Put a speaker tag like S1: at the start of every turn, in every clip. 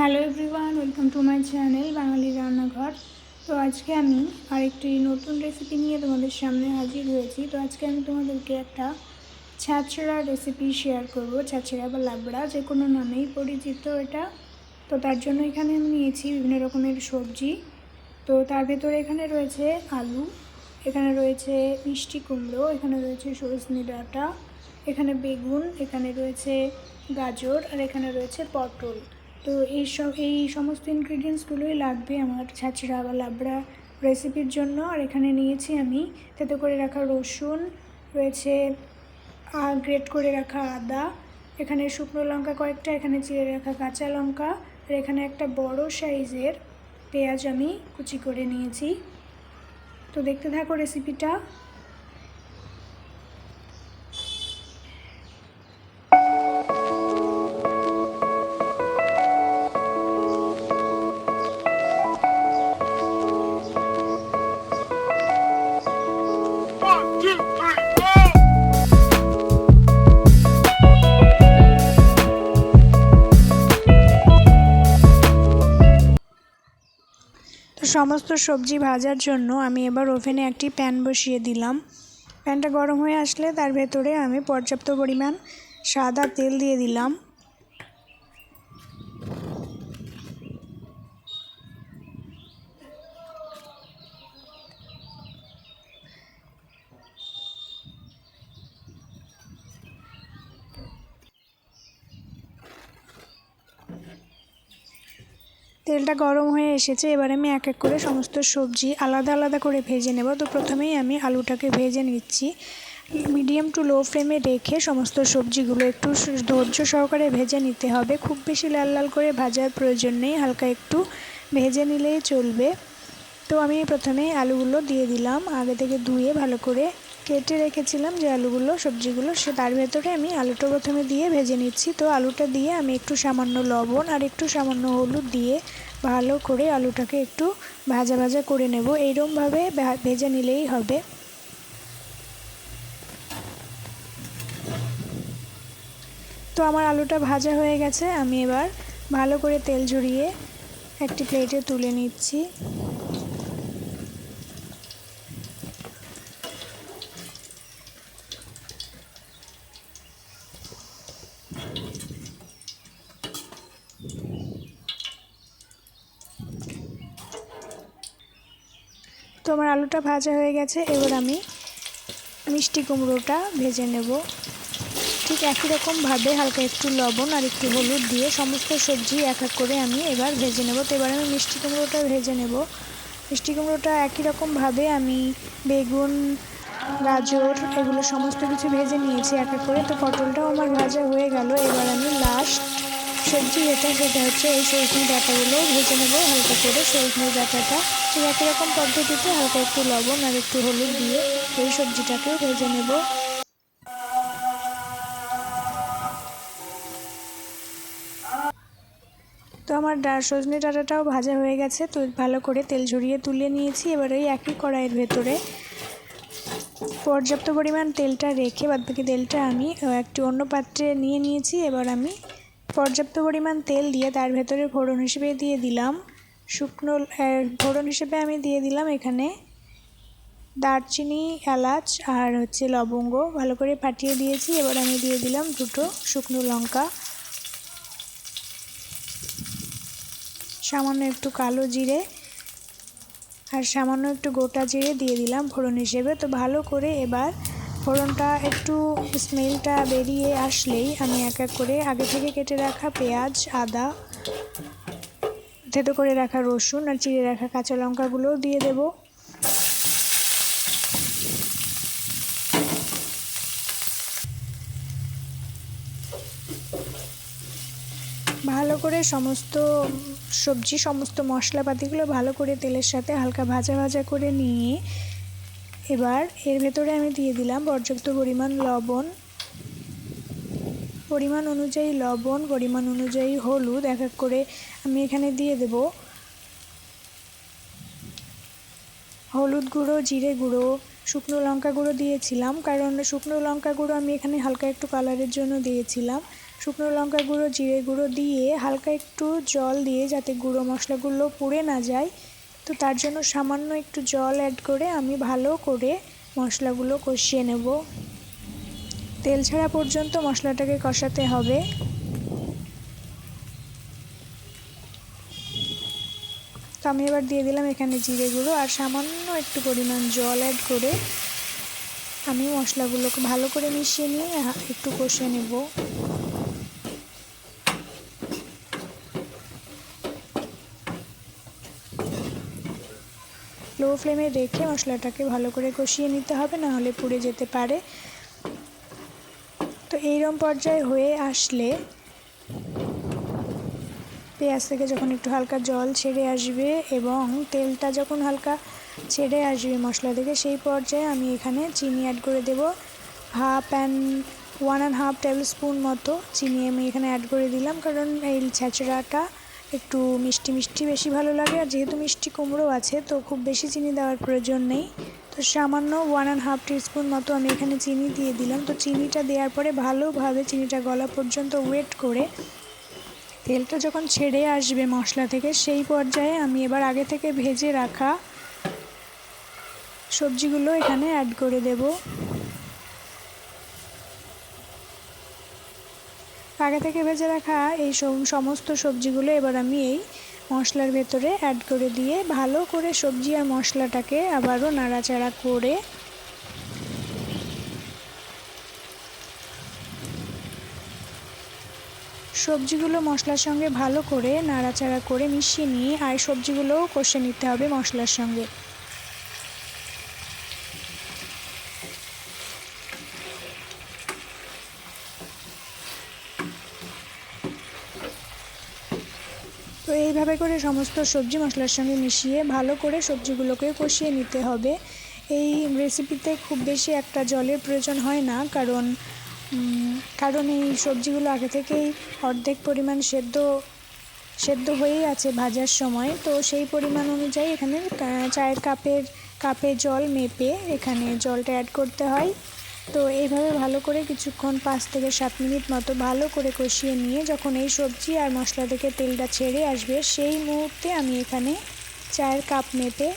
S1: Hello everyone, welcome to my channel Bangali Rannaghar. তো আজকে আমি আরেকটি নতুন রেসিপি নিয়ে তোমাদের সামনে হাজির হয়েছি। তো আজকে আমি তোমাদেরকে একটা ছ্যাঁচড়া রেসিপি শেয়ার করব। ছ্যাঁচড়া বা লাবড়া, যে কোনো নামেই পরিচিত এটা। তো তার জন্য এখানে আমি নিয়েছি বিভিন্ন রকমের সবজি। তো তার ভেতরে এখানে রয়েছে আলু, এখানে রয়েছে মিষ্টি কুমড়ো, এখানে রয়েছে সজনে ডাঁটা, এখানে বেগুন, এখানে রয়েছে গাজর, আর এখানে রয়েছে পটল। তো এই সব, এই সমস্ত ইনগ্রিডিয়েন্টসগুলোই লাগবে আমার ছাঁচড়া বা লাবড়া রেসিপির জন্য। আর এখানে নিয়েছি আমি তাতে করে রাখা রসুন, রয়েছে গ্রেট করে রাখা আদা, এখানে শুকনো লঙ্কা কয়েকটা, এখানে চিড়ে রাখা কাঁচা লঙ্কা, আর এখানে একটা বড় সাইজের পেঁয়াজ আমি কুচি করে নিয়েছি। তো দেখতে থাকো রেসিপিটা সমস্ত সবজি ভাজার জন্য আমি এবার ওভেনে একটি প্যান বসিয়ে দিলাম। প্যানটা গরম হয়ে আসলে তার ভেতরে আমি পর্যাপ্ত পরিমাণ সাদা তেল দিয়ে দিলাম। তেলটা গরম হয়ে এসেছে, এবার আমি এক এক করে সমস্ত সবজি আলাদা আলাদা করে ভেজে নেব। তো প্রথমেই আমি আলুটাকে ভেজে নিচ্ছি। মিডিয়াম টু লো ফ্লেমে রেখে সমস্ত সবজিগুলো একটু ধৈর্য সহকারে ভেজে নিতে হবে। খুব বেশি লাল লাল করে ভাজার প্রয়োজন নেই, হালকা একটু ভেজে নিলেই চলবে। তো আমি প্রথমে আলুগুলো দিয়ে দিলাম, আগে থেকে ধুয়ে ভালো করে কেটে রেখেছিলাম যে আলুগুলো, সবজিগুলো, সে তার ভেতরে আমি আলুটা প্রথমে দিয়ে ভেজে নিচ্ছি। তো আলুটা দিয়ে আমি একটু সামান্য লবণ আর একটু সামান্য হলুদ দিয়ে ভালো করে আলুটাকে একটু ভাজা ভাজা করে নেব। এইরকমভাবে ভেজে নিলেই হবে। তো আমার আলুটা ভাজা হয়ে গেছে। আমি এবার ভালো করে তেল ঝরিয়ে একটি প্লেটে তুলে নিচ্ছি। আমার আলুটা ভাজা হয়ে গেছে, এবার আমি মিষ্টি কুমড়োটা ভেজে নেব। ঠিক একই রকমভাবে হালকা একটু লবণ আর একটু হলুদ দিয়ে সমস্ত সবজি এক এক করে আমি এবার ভেজে নেব। তো এবার আমি মিষ্টি কুমড়োটা ভেজে নেব। মিষ্টি কুমড়োটা একই রকমভাবে আমি বেগুন, গাজর এগুলো সমস্ত কিছু ভেজে নিয়েছি এক এক করে। তো পটলটাও আমার ভাজা হয়ে গেল। এবার আমি লাস্ট সবজি যেটা সেটা হচ্ছে এই সজনে ডাঁটাগুলো ভেজে নেব হালকা করে। সজনে ডাঁটাটা ঠিক একই রকম পদ্ধতিতে হালকা একটু লবণ আর একটু হলুদ দিয়ে এই সবজিটাকেও ভেজে নেব। তো আমার সজনে ডাঁটাটাও ভাজা হয়ে গেছে, তো ভালো করে তেল ঝরিয়ে তুলে নিয়েছি। এবার ওই একই কড়াইয়ের ভেতরে পর্যাপ্ত পরিমাণ তেলটা রেখে বাদবাকি তেলটা আমি একটি অন্য পাত্রে নিয়ে নিয়েছি। এবার আমি পর্যাপ্ত পরিমাণ তেল দিয়ে তার ভেতরে ফোড়ন হিসেবে দিয়ে দিলাম। শুকনো ফোড়ন হিসেবে আমি দিয়ে দিলাম এখানে দারচিনি, এলাচ আর হচ্ছে লবঙ্গ। ভালো করে ফাটিয়ে দিয়েছি, এবার আমি দিয়ে দিলাম দুটো শুকনো লঙ্কা। সামান্য একটু কালো জিরে আর সামান্য একটু গোটা জিরে দিয়ে দিলাম ফোড়ন হিসেবে। তো ভালো করে এবার ফোড়নটা একটু স্মেলটা বেরিয়ে আসলেই আমি এক এক করে আগে থেকে কেটে রাখা পেঁয়াজ, আদা, থেতো করে রাখা রসুন আর চিড়ে রাখা কাঁচা লঙ্কাগুলোও দিয়ে দেব। ভালো করে সমস্ত সবজি, সমস্ত মশলাপাতিগুলো ভালো করে তেলের সাথে হালকা ভাজা ভাজা করে নিয়ে এবার এর ভেতরে আমি দিয়ে দিলাম পর্যাপ্ত পরিমাণ লবণ। পরিমাণ অনুযায়ী লবণ, পরিমাণ অনুযায়ী হলুদ, এক এক করে আমি এখানে দিয়ে দেব। হলুদ গুঁড়ো, জিরে গুঁড়ো, শুকনো লঙ্কা গুঁড়ো দিয়েছিলাম, কারণ শুকনো লঙ্কা গুঁড়ো আমি এখানে হালকা একটু কালারের জন্য দিয়েছিলাম। শুকনো লঙ্কা গুঁড়ো, জিরে গুঁড়ো দিয়ে হালকা একটু জল দিয়ে যাতে গুঁড়ো মশলাগুলো পুড়ে না যায় তো তার জন্য সামান্য একটু জল অ্যাড করে আমি ভালো করে মশলাগুলো কষিয়ে নেব। তেল ছাড়া পর্যন্ত মশলাটাকে কষাতে হবে। তো আমি এবার দিয়ে দিলাম এখানে জিরে গুঁড়ো আর সামান্য একটু পরিমাণ জল অ্যাড করে আমি মশলাগুলোকে ভালো করে মিশিয়ে নিয়ে একটু কষে নেব। ফ্লেমে রেখে মশলাটাকে ভালো করে কষিয়ে নিতে হবে, না হলে পুড়ে যেতে পারে। তো এইরকম পর্যায়ে হয়ে আসলে পেঁয়াজ থেকে যখন একটু হালকা জল ছেড়ে আসবে এবং তেলটা যখন হালকা ছেড়ে আসবে মশলা থেকে, সেই পর্যায়ে আমি এখানে চিনি অ্যাড করে দেব। Half and one and half tablespoon মতো চিনি আমি এখানে অ্যাড করে দিলাম, কারণ এই ছ্যাঁচড়াটা একটু মিষ্টি মিষ্টি বেশি ভালো লাগে। আর যেহেতু মিষ্টি কুমড়ো আছে, তো খুব বেশি চিনি দেওয়ার প্রয়োজন নেই। তো সামান্য ওয়ান অ্যান্ড হাফ টিস্পুন মতো আমি এখানে চিনি দিয়ে দিলাম। তো চিনিটা দেওয়ার পরে ভালোভাবে চিনিটা গলা পর্যন্ত ওয়েট করে তেলটা যখন ছেড়ে আসবে মশলা থেকে, সেই পর্যায়ে আমি এবার আগে থেকে ভেজে রাখা সবজিগুলো এখানে অ্যাড করে দেব। আগে থেকে ভেজে রাখা এই সমস্ত সবজিগুলো এবার আমি এই মশলার ভেতরে অ্যাড করে দিয়ে ভালো করে সবজি আর মশলাটাকে আবারও নাড়াচাড়া করে সবজিগুলো মশলার সঙ্গে ভালো করে নাড়াচাড়া করে মিশিয়ে নিয়ে আর সবজিগুলোও কষে নিতে হবে মশলার সঙ্গে। তো এইভাবে করে সমস্ত সবজি মশলার সঙ্গে মিশিয়ে ভালো করে সবজিগুলোকে কষিয়ে নিতে হবে। এই রেসিপিতে খুব বেশি একটা জলের প্রয়োজন হয় না, কারণ কারণ এই সবজিগুলো আগে থেকেই অর্ধেক পরিমাণ সেদ্ধ সেদ্ধ হয়েই আছে ভাজার সময়। তো সেই পরিমাণ অনুযায়ী এখানে চায়ের কাপের, কাপে জল মেপে এখানে জলটা অ্যাড করতে হয়। তো এইভাবে ভালো করে কিছুক্ষণ পাঁচ থেকে সাত মিনিট মতো ভালো করে কষিয়ে নিয়ে যখন এই সবজি আর মশলা থেকে তেলটা ছেড়ে আসবে, সেই মুহূর্তে আমি এখানে চায়ের কাপ মেপে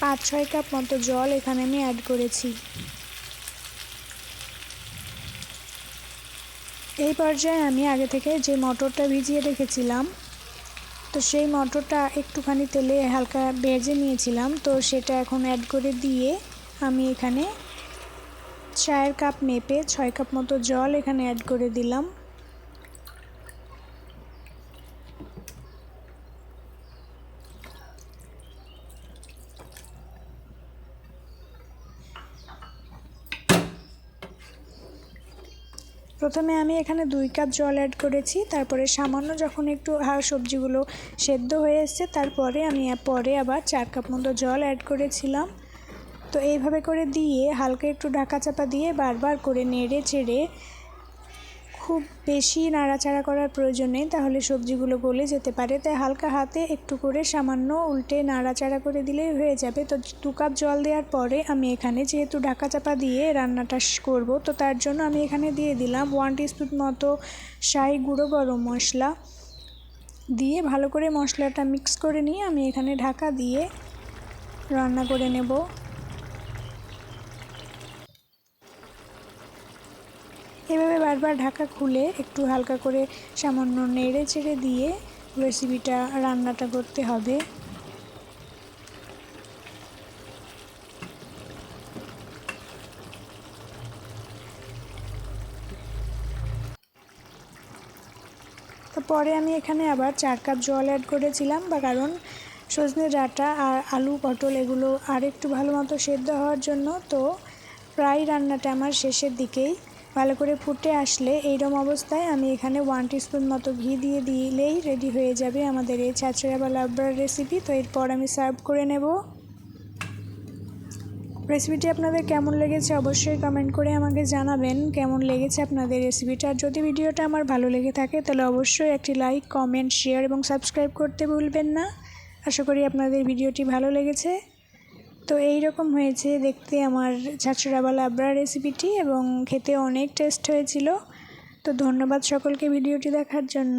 S1: পাঁচ, ছয় কাপ মতো জল এখানে আমি অ্যাড করেছি। এই পর্যায়ে আমি আগে থেকে যে মটরটা ভিজিয়ে রেখেছিলাম, তো সেই মটরটা একটুখানি তেলে হালকা ভেজে নিয়েছিলাম, তো সেটা এখন অ্যাড করে দিয়ে আমি এখানে চায়ের কাপ মেপে ছয় কাপ মতো জল এখানে অ্যাড করে দিলাম। প্রথমে আমি এখানে দুই কাপ জল অ্যাড করেছি, তারপরে সামান্য যখন একটু হাড় সবজিগুলো সেদ্ধ হয়ে এসছে, তারপরে আমি পরে আবার চার কাপ মতো জল অ্যাড করেছিলাম। তো এইভাবে করে দিয়ে হালকা একটু ঢাকা চাপা দিয়ে বারবার করে নেড়ে চেড়ে খুব বেশি নাড়াচাড়া করার প্রয়োজন নেই, তাহলে সবজিগুলো গলে যেতে পারে। তাই হালকা হাতে একটু করে সামান্য উল্টে নাড়াচাড়া করে দিলেই হয়ে যাবে। তো দু কাপ জল দেওয়ার পরে আমি এখানে যেহেতু ঢাকা চাপা দিয়ে রান্নাটা করব, তো তার জন্য আমি এখানে দিয়ে দিলাম ওয়ান টিস্পুন মতো শাহি গুঁড়ো গরম মশলা। দিয়ে ভালো করে মশলাটা মিক্স করে নিয়ে আমি এখানে ঢাকা দিয়ে রান্না করে নেব। বারবার ঢাকা খুলে একটু হালকা করে সামান্য নেড়ে চেড়ে দিয়ে রেসিপিটা রান্নাটা করতে হবে। তারপরে আমি এখানে আবার চার কাপ জল অ্যাড করেছিলাম, বা কারণ সজনে ডাঁটা আর আলু, পটল এগুলো আর একটু ভালো মতো সেদ্ধ হওয়ার জন্য তো প্রায় রান্নাটা আমার শেষের দিকেই। ভালো করে ফুটে আসলে এইরকম অবস্থায় আমি এখানে ওয়ান টিস্পুন মতো ঘি দিয়ে দিলেই রেডি হয়ে যাবে আমাদের এই ছাচড়া বা লাবড়ার রেসিপি তো এরপর আমি সার্ভ করে নেব। রেসিপিটি আপনাদের কেমন লেগেছে অবশ্যই কমেন্ট করে আমাকে জানাবেন। কেমন লেগেছে আপনাদের রেসিপিটা আর যদি ভিডিওটা আমার ভালো লেগে থাকে, তাহলে অবশ্যই একটি লাইক কমেন্ট শেয়ার এবং সাবস্ক্রাইব করতে ভুলবেন না। আশা করি আপনাদের ভিডিওটি ভালো লেগেছে। তো এই রকম হয়েছে দেখতে আমার বা লাবড়া রেসিপিটি এবং খেতে অনেক টেস্ট হয়েছিল। তো ধন্যবাদ সকলকে ভিডিওটি দেখার জন্য।